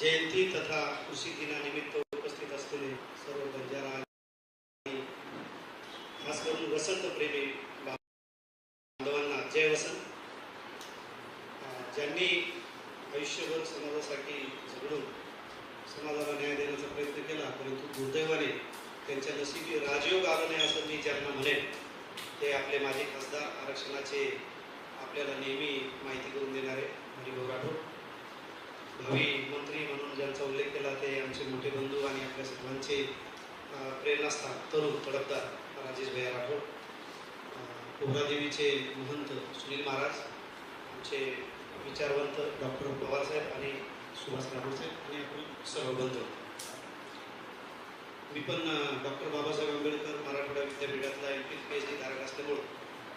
जयंती तथा कृषी दिनानिमित्त उपस्थित असलेले सर्व बंजारा खास करून वसंत प्रेमी बांधवांना जय वसंत. ज्यांनी आयुष्यभर समाजासाठी झगडून समाजाला न्याय देण्याचा प्रयत्न केला परंतु दुर्दैवाने त्यांच्या नशिबी राजयोग आलं नाही असं मी ज्यांना म्हणेन ते आपले माजी खासदार आरक्षणाचे आपल्याला नेहमी माहिती करून देणारे हरिभाऊ राठोड. भावी मंत्री म्हणून ज्यांचा उल्लेख केला ते आमचे मोठे बंधू आणि प्रेरणास्थान तरुण तडफदार राजेश भैया राठोड अं, कोहरादेवीचे महंत सुनील महाराज आमचे विचारवंत डॉक्टर पवारसाहेब आणि सुभाष राठोड साहेब आणि आपण सर्व बंधू. मी पण doctor Babasaheb Ambedkar Marathwada विद्यापीठातला M P P H D धारक असल्यामुळं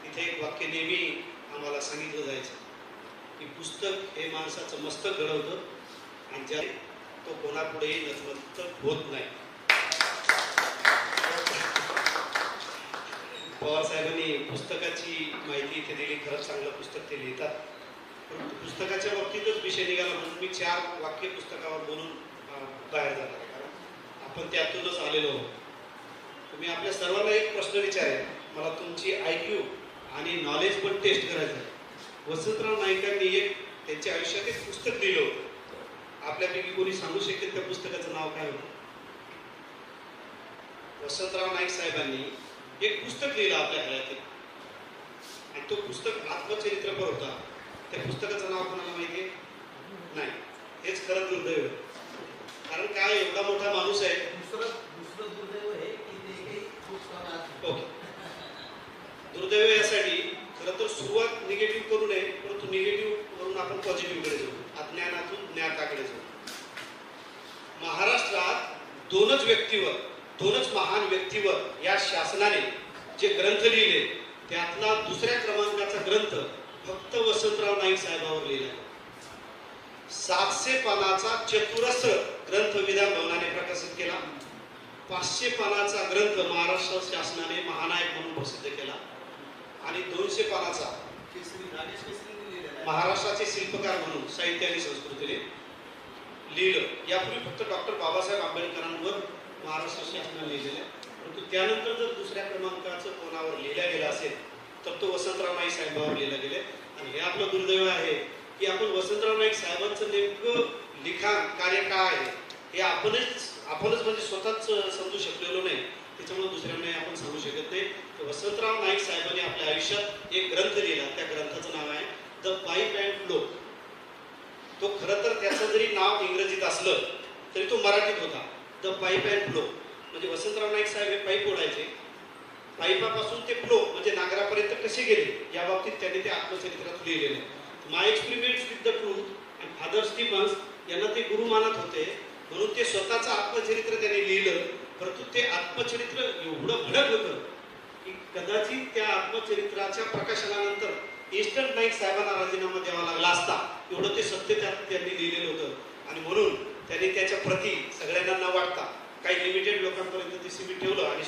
तिथे एक वाक्य नेहमी आम्हाला सांगितलं जायचं. की पुस्तक हे माणसाचं मस्तक घडवतं आणि ज्या तो कोणापुढेही नतमस्तक होत नाही. पवारसाहेबांनी पुस्तकाची माहिती इथे दिली खरंच चांगलं पुस्तक ते लिहितात. परंतु पुस्तकाच्या बाबतीतच विषय निघाला म्हणून मी चार वाक्य पुस्तकावर बोलून बाहेर जाणार आहे. कारण आपण त्यातूनच आलेलो आहोत. तुम्ही आपल्या सर्वांना एक प्रश्न विचारेल. मला तुमची आय क्यू आणि नॉलेज पण टेस्ट करायचं आहे. वसंतराव नाईकांनी एक त्यांच्या आयुष्यात एक पुस्तक लिहिलं होतं. आपल्यापैकी कोणी सांगू शकेल त्या पुस्तकाचं नाव काय होतं? वसंतराव नाईक साहेबांनी एक पुस्तक लिहिलं आपल्या घरातील. आणि तो पुस्तक आत्मचरित्रपर होता. त्या पुस्तकाचं नाव कोणाला माहिती आहे नाही. हेच खरं दुर्दैव. कारण काय एवढा मोठा माणूस आहे? ओके. दुर्दैव यासाठी खरं तर सुरुवात निगेटिव्ह करू नये परंतु निगेटिव्ह वरून आपण पॉझिटिव्हकडे जाऊ. अज्ञानातून ज्ञाताकडे जाऊ. महाराष्ट्रात दोनच व्यक्तीवर दोनच महान व्यक्तीवर या शासनाने जे ग्रंथ लिहिले त्यातला दुसऱ्या क्रमांकाचा ग्रंथ फक्त वसंतराव नाईक साहेबावर लिहिला. सातशे पानाचा चतुरस्र ग्रंथ विधान भवनाने प्रकाशित केला पाचशे पानाचा ग्रंथ महाराष्ट्र शासनाने महानायक म्हणून प्रसिद्ध केला आणि दोनशे पानाचा. महाराष्ट्राचे शिल्पकार म्हणून साहित्य आणि संस्कृतीने लिहिलं यापूर्वी फक्त डॉक्टर बाबासाहेब आंबेडकरांवर महाराष्ट्र शासनाने लिहिलेलं आहे. परंतु त्यानंतर जर दुसऱ्या क्रमांकाचं कोणावर लिहिल्या गेला असेल तर तो वसंतराव नाईक साहेबांवर लिहिला गेले आणि हे आपलं दुर्दैव आहे की आपण वसंतराव नाईक साहेबांचं नेमकं लिखाण कार्य काय आहे हे आपणच आपणच म्हणजे स्वतःच समजू शकलेलो नाही. त्याच्यामुळे दुसऱ्यांना आपण सांगू शकत नाही. तर वसंतराव नाईक साहेबांनी आपल्या आयुष्यात एक ग्रंथ लिहिला. त्या ग्रंथाचं नाव आहे द पाईप अँड फ्लो तो खरं तर त्याचं जरी नाव इंग्रजीत असलं तरी तो मराठीत होता. The pipe and flow. म्हणजे वसंतराव नाईक साहेब हे पाईप ओढायचे. पाईपापासून ते फ्लो म्हणजे नागरापर्यंत कसे गेले या बाबतीत त्यांनी ते आत्मचरित्रात लिहिलेलं आहे. My experiments with the truth and Father Stephens यांना ते गुरु मानत होते. म्हणून ते स्वतःचं आत्मचरित्र त्यांनी लिहिलं परंतु ते आत्मचरित्र एवढं भडक होतं की कदाचित त्या आत्मचरित्राच्या प्रकाशनानंतर इस्टर्न नाईक साहेबांना राजीनामा द्यावा लागला असता. एवढं ते सत्य त्यात त्यांनी लिहिलेलं होतं. आणि म्हणून त्यांनी त्याच्या प्रती सगळ्यांना न वाटता काही लिमिटेड लोकांपर्यंत ते सीमित ठेवलं आणि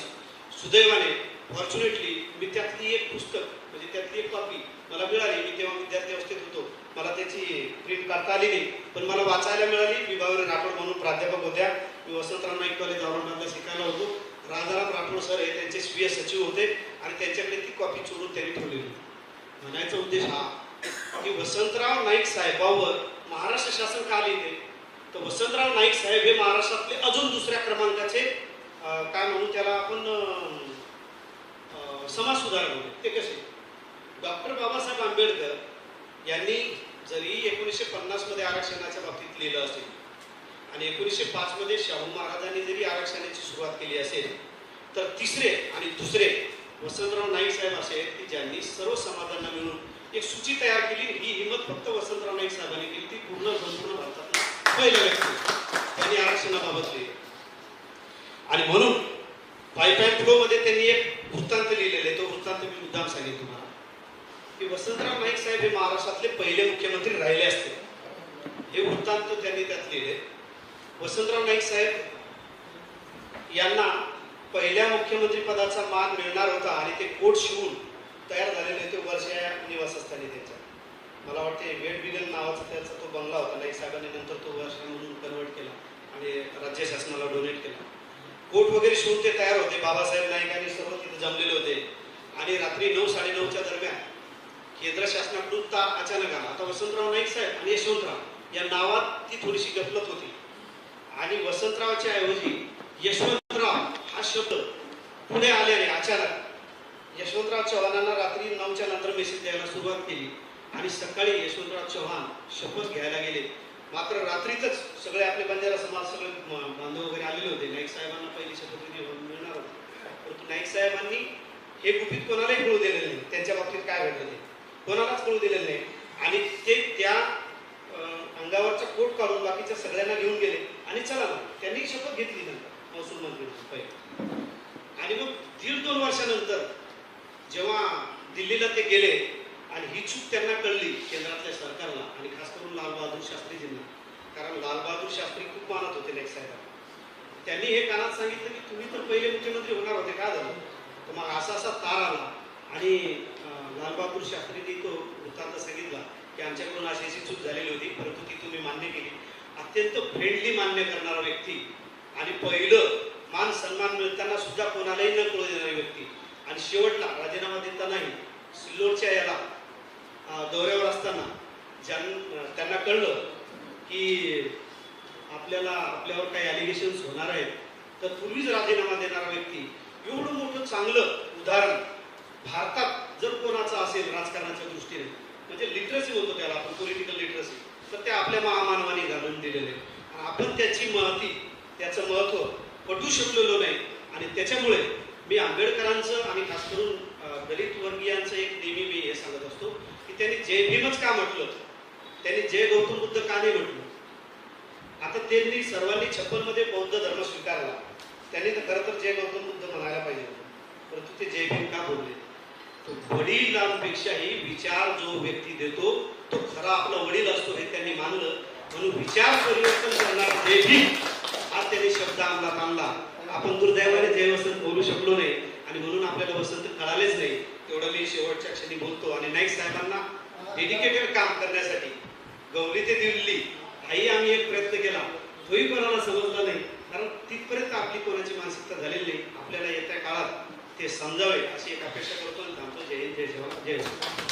सुदैवाने फॉर्च्युनेटली मी त्यातली एक पुस्तक म्हणजे त्यातली एक कॉपी मला मिळाली. मी तेव्हा विद्यार्थी अवस्थेत होतो. मला त्याची प्रिंट करता आली नाही पण मला वाचायला मिळाली. मी बाबाराव राठोड म्हणून प्राध्यापक होत्या. मी वसंतराव नाईक कॉलेज औरंगाबादला शिकायला होतो. राजाराम राठोड सर हे त्यांचे स्वीय सचिव होते आणि त्यांच्याकडे ती कॉपी चोरून त्यांनी ठेवलेली होती. म्हणायचा उद्देश हा की वसंतराव नाईक साहेबावर महाराष्ट्र शासन का लिहिते तर वसंतराव नाईक साहेब हे महाराष्ट्रातले अजून दुसऱ्या क्रमांकाचे काय म्हणू त्याला आपण समाज सुधारक होते ते कसे? डॉक्टर बाबासाहेब आंबेडकर यांनी जरी एकोणीसशे पन्नासमध्ये आरक्षणाच्या बाबतीत लिहिलं असेल आणि एकोणीसशे पाच मध्ये शाहू महाराजांनी जरी आरक्षणाची सुरुवात केली असेल तर तिसरे आणि दुसरे वसंतराव नाईक साहेब असे आहेत की ज्यांनी सर्व समाजांना मिळून एक सूची तयार केली. ही हिंमत फक्त वसंतराव नाईक साहेबांनी केली. ती पूर्ण संपूर्ण भारतात पहिलं व्यक्ती त्यांनी आरक्षणाबाबत लिहिलं आणि म्हणून पाईप फ्लो मध्ये त्यांनी एक वृत्तांत लिहिलेले आहे. तो वृत्तांत मी मुद्दाम सांगेन तुम्हाला. की वसंतराव नाईक साहेब हे महाराष्ट्रातले पहिले मुख्यमंत्री राहिले असते. हे वृत्तांत त्यांनी त्यात लिहिले वसंतराव नाईक साहेब यांना पहिल्या मुख्यमंत्री पदाचा मान मिळणार होता आणि ते कोट शिवून तयार झालेले ते वर्ष या निवासस्थानी त्यांच्या. मला वाटते वेट बिगल नावाचा त्याचा तो बंगला होता. नाईक साहेबाने नंतर तो वर्षामधून कन्वर्ट केला आणि राज्य शासनाला डोनेट केला. कोट वगैरे शिवून ते तयार होते. बाबासाहेब नाईक आणि सर्व तिथे जमलेले होते. आणि रात्री नऊ साडेनऊच्या दरम्यान केंद्र शासनाकडून ता अचानक आला. आता वसंतराव नाईक साहेब आणि यशवंतराव या नावात ती थोडीशी गफलत होती. आणि वसंतरावच्या ऐवजी यशवंतराव हा शब्द पुणे आल्याने अचानक यशवंतराव चव्हाणांना रात्री नऊच्या नंतर मेसेज द्यायला सुरुवात केली. आणि सकाळी यशवंतराव चव्हाण शपथ घ्यायला गेले. मात्र रात्रीतच सगळे आपले बंजारा समाज सगळे बांधव वगैरे आलेले होते. नाईक साहेबांना पहिली शपथविधी मिळणार होती. परंतु नाईक साहेबांनी हे गुपित कोणालाही कळू दिलेलं नाही. त्यांच्या बाबतीत काय घडलं ते? कोणालाच कळू दिलेलं नाही. आणि ते त्या अंगावरचा कोट काढून बाकीच्या सगळ्यांना घेऊन गेले. आणि चला ना त्यांनी शपथ घेतली नंतर महसूल मंत्री पहिले. आणि मग दीड दोन वर्षानंतर जेव्हा दिल्लीला ते गेले आणि ही चूक त्यांना कळली केंद्रातल्या सरकारला आणि खास करून लालबहादूर शास्त्रीजींना. कारण लालबहादूर शास्त्री खूप मानत होते नाईक साहेबांना. त्यांनी हे कानात सांगितलं की तुम्ही तर पहिले मुख्यमंत्री होणार होते काय झालं? तर मग असा असा तार आला. आणि लालबहादूर शास्त्रींनी तो वृत्तांत सांगितला की आमच्याकडून अशी अशी चूक झालेली होती परंतु ती तुम्ही मान्य केली. अत्यंत फ्रेंडली मान्य करणारा व्यक्ती आणि पहिलं मान सन्मान मिळताना सुद्धा कोणालाही न कळू देणारी व्यक्ती. आणि शेवटला राजीनामा देतानाही सिल्लोडच्या याला दौऱ्यावर असताना ज्यां त्यांना कळलं की आपल्याला आपल्यावर काही अलिगेशन्स होणार आहेत तर पूर्वीच राजीनामा देणारा व्यक्ती एवढं मोठं चांगलं उदाहरण भारतात जर कोणाचं असेल राजकारणाच्या दृष्टीने म्हणजे लिटरसी होतो त्याला आपण पॉलिटिकल लिटरसी तर ते आपल्या महामानवाने घालून दिलेले आणि आपण त्याची महती त्याचं महत्त्व पटवू शकलेलो नाही. आणि त्याच्यामुळे मी आंबेडकरांचं आणि खास करून दलित वर्गीयांचं एक नेहमी मी हे सांगत असतो की त्यांनी जय भीमच का म्हटलं त्यांनी जय गौतम बुद्ध का नाही म्हटलं आता त्यांनी सर्वांनी छप्पनमध्ये बौद्ध धर्म स्वीकारला. त्यांनी तर खरं तर जय गौतम बुद्ध म्हणायला पाहिजे परंतु ते जय भीम का बोलले? तो वडिलांपेक्षाही विचार जो व्यक्ती देतो तो खरा आपला वडील असतो हे त्यांनी मानलं. म्हणून विचार परिवर्तन करणार जय भीम हा त्यांनी शब्द अंमलात आणला आपण दुर्दैवाने जय वसंत बोलू शकलो नाही आणि म्हणून आपल्याला वसंत कळालेच नाही. तेवढं मी शेवटच्या क्षणी बोलतो आणि नाईक साहेबांना डेडिकेटेड काम करण्यासाठी गवली ते दिल्ली हाही आम्ही एक प्रयत्न केला. तोही कोणाला समजला नाही. कारण तिथपर्यंत आपली कोणाची मानसिकता झालेली नाही. आपल्याला येत्या काळात ते समजावे अशी एक अपेक्षा करतो आणि थांबतो. जय जय जय जय